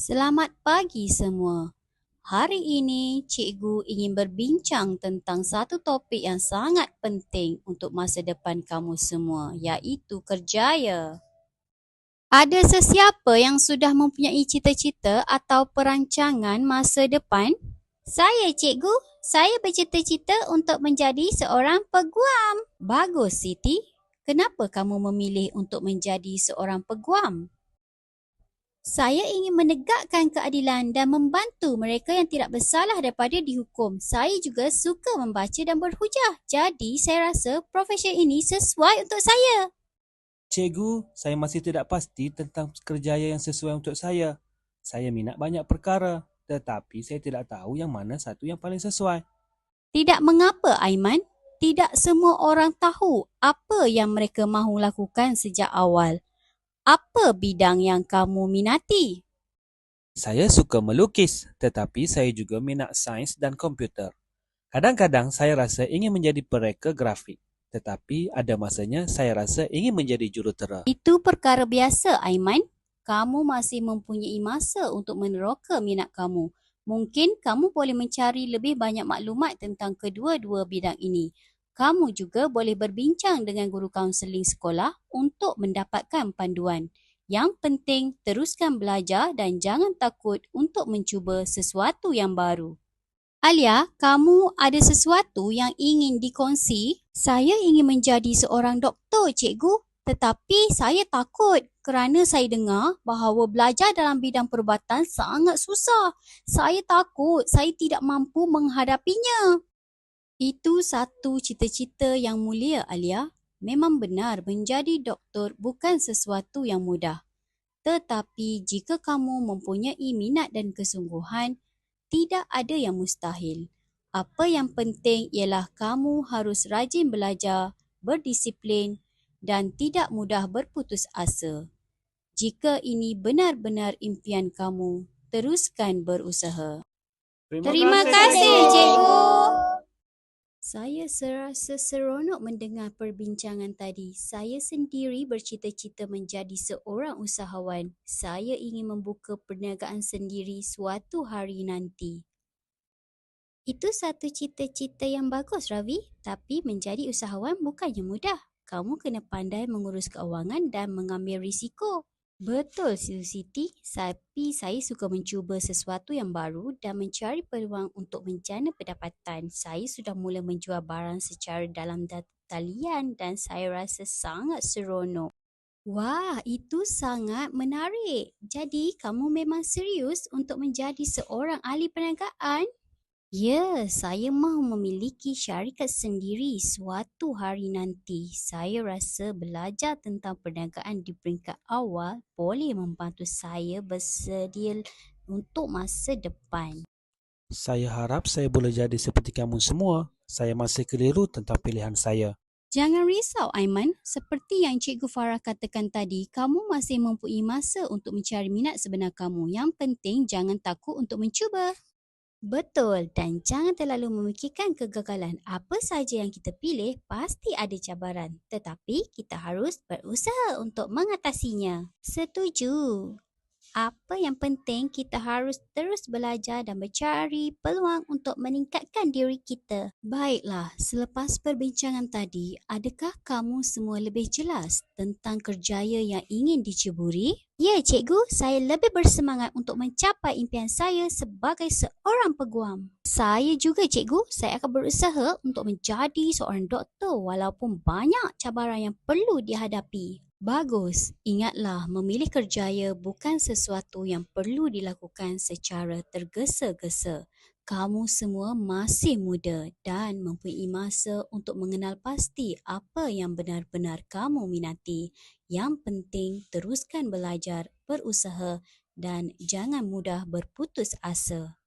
Selamat pagi semua. Hari ini cikgu ingin berbincang tentang satu topik yang sangat penting untuk masa depan kamu semua iaitu kerjaya. Ada sesiapa yang sudah mempunyai cita-cita atau perancangan masa depan? Saya cikgu, saya bercita-cita untuk menjadi seorang peguam. Bagus Siti. Kenapa kamu memilih untuk menjadi seorang peguam? Saya ingin menegakkan keadilan dan membantu mereka yang tidak bersalah daripada dihukum. Saya juga suka membaca dan berhujah. Jadi, saya rasa profesi ini sesuai untuk saya. Cikgu, saya masih tidak pasti tentang kerjaya yang sesuai untuk saya. Saya minat banyak perkara, tetapi saya tidak tahu yang mana satu yang paling sesuai. Tidak mengapa, Aiman. Tidak semua orang tahu apa yang mereka mahu lakukan sejak awal. Apa bidang yang kamu minati? Saya suka melukis, tetapi saya juga minat sains dan komputer. Kadang-kadang saya rasa ingin menjadi pereka grafik, tetapi ada masanya saya rasa ingin menjadi jurutera. Itu perkara biasa, Aiman. Kamu masih mempunyai masa untuk meneroka minat kamu. Mungkin kamu boleh mencari lebih banyak maklumat tentang kedua-dua bidang ini. Kamu juga boleh berbincang dengan guru kaunseling sekolah untuk mendapatkan panduan. Yang penting, teruskan belajar dan jangan takut untuk mencuba sesuatu yang baru. Alia, kamu ada sesuatu yang ingin dikongsi? Saya ingin menjadi seorang doktor, cikgu. Tetapi saya takut kerana saya dengar bahawa belajar dalam bidang perubatan sangat susah. Saya takut saya tidak mampu menghadapinya. Itu satu cita-cita yang mulia, Alia. Memang benar menjadi doktor bukan sesuatu yang mudah. Tetapi jika kamu mempunyai minat dan kesungguhan, tidak ada yang mustahil. Apa yang penting ialah kamu harus rajin belajar, berdisiplin dan tidak mudah berputus asa. Jika ini benar-benar impian kamu, teruskan berusaha. Terima kasih, cikgu. Saya serasa seronok mendengar perbincangan tadi. Saya sendiri bercita-cita menjadi seorang usahawan. Saya ingin membuka perniagaan sendiri suatu hari nanti. Itu satu cita-cita yang bagus, Ravi. Tapi menjadi usahawan bukannya mudah. Kamu kena pandai mengurus keuangan dan mengambil risiko. Betul, Siu Siti. Tapi saya suka mencuba sesuatu yang baru dan mencari peluang untuk menjana pendapatan. Saya sudah mula menjual barang secara dalam talian dan saya rasa sangat seronok. Wah, itu sangat menarik. Jadi, kamu memang serius untuk menjadi seorang ahli perniagaan? Ya, saya mahu memiliki syarikat sendiri suatu hari nanti. Saya rasa belajar tentang perniagaan di peringkat awal boleh membantu saya bersedia untuk masa depan. Saya harap saya boleh jadi seperti kamu semua. Saya masih keliru tentang pilihan saya. Jangan risau, Aiman. Seperti yang Cikgu Farah katakan tadi, kamu masih mempunyai masa untuk mencari minat sebenar kamu. Yang penting, jangan takut untuk mencuba. Betul dan jangan terlalu memikirkan kegagalan. Apa saja yang kita pilih pasti ada cabaran. Tetapi kita harus berusaha untuk mengatasinya. Setuju. Apa yang penting kita harus terus belajar dan mencari peluang untuk meningkatkan diri kita. Baiklah, selepas perbincangan tadi, adakah kamu semua lebih jelas tentang kerjaya yang ingin diceburi? Ya, cikgu, saya lebih bersemangat untuk mencapai impian saya sebagai seorang peguam. Saya juga, cikgu, saya akan berusaha untuk menjadi seorang doktor walaupun banyak cabaran yang perlu dihadapi. Bagus, ingatlah memilih kerjaya bukan sesuatu yang perlu dilakukan secara tergesa-gesa. Kamu semua masih muda dan mempunyai masa untuk mengenal pasti apa yang benar-benar kamu minati. Yang penting teruskan belajar, berusaha dan jangan mudah berputus asa.